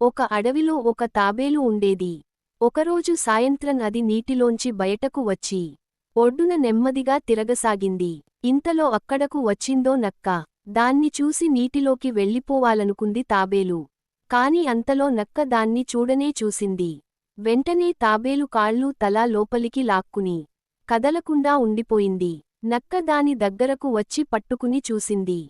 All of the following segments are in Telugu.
ఒక అడవిలో ఒక తాబేలు ఉండేది. ఒకరోజు సాయంత్రం అది నీటిలోంచి బయటకు వచ్చి ఒడ్డున నెమ్మదిగా తిరగసాగింది. ఇంతలో అక్కడకు వచ్చిందో నక్క. దాన్ని చూసి నీటిలోకి వెళ్ళిపోవాలనుకుంది తాబేలు. కాని అంతలో నక్క దాన్ని చూడనే చూసింది. వెంటనే తాబేలు కాళ్ళు తలా లోపలికి లాక్కుని కదలకుండా ఉండిపోయింది. నక్క దాని దగ్గరకు వచ్చి పట్టుకుని చూసింది.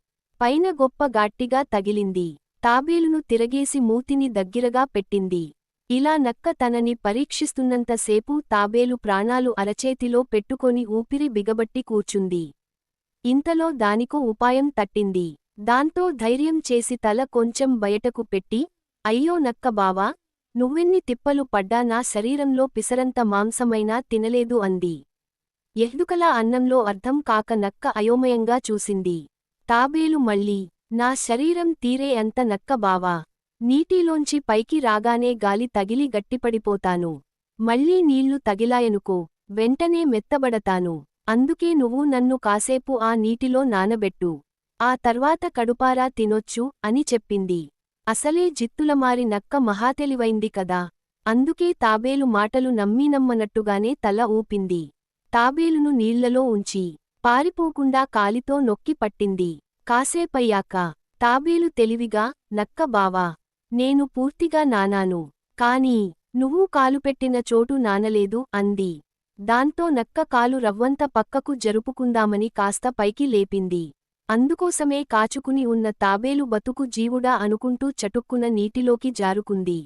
పైన గొప్ప గాట్టిగా తగిలింది. తాబేలును తిరగేసి మూతిని దగ్గిరగా పెట్టింది. ఇలా నక్క తనని పరీక్షిస్తున్నంతసేపు తాబేలు ప్రాణాలు అరచేతిలో పెట్టుకొని ఊపిరి బిగబట్టి కూర్చుంది. ఇంతలో దానికో ఉపాయం తట్టింది. దాంతో ధైర్యం చేసి తల కొంచెం బయటకు పెట్టి అయ్యో నక్క బావా నువ్వెన్ని తిప్పలు పడ్డా నా శరీరంలో పిసరంత మాంసమైనా తినలేదు అంది. ఎహ్దుకలా అన్నంలో అర్థం కాక నక్క అయోమయంగా చూసింది. తాబేలు మళ్ళీ నా శరీరం తీరే అంత నక్క బావా. నీటిలోంచి పైకి రాగానే గాలి తగిలి గట్టిపడిపోతాను. మళ్ళీ నీళ్ళు తగిలాయనుకో వెంటనే మెత్తబడతాను. అందుకే నువ్వు నన్ను కాసేపు ఆ నీటిలో నానబెట్టు. ఆ తర్వాత కడుపారా తినొచ్చు అని చెప్పింది. అసలే జిత్తులమారి నక్క మహాతెలివైంది కదా. అందుకే తాబేలు మాటలు నమ్మినమ్మనట్టుగానే తల ఊపింది. తాబేలును నీళ్ళలో ఉంచి పారిపోకుండా కాలితో నొక్కి పట్టింది. కాసేపయ్యాక తాబేలు తెలివిగా నక్క బావా నేను పూర్తిగా నానాను కాని నువ్వు కాలుపెట్టిన చోటు నానలేదు అంది. దాంతో నక్క కాలు రవ్వంత పక్కకు జరుపుకుందామని కాస్త పైకి లేపింది. అందుకోసమే కాచుకుని ఉన్న తాబేలు బతుకు జీవుడా అనుకుంటూ చటుక్కున నీటిలోకి జారుకుంది.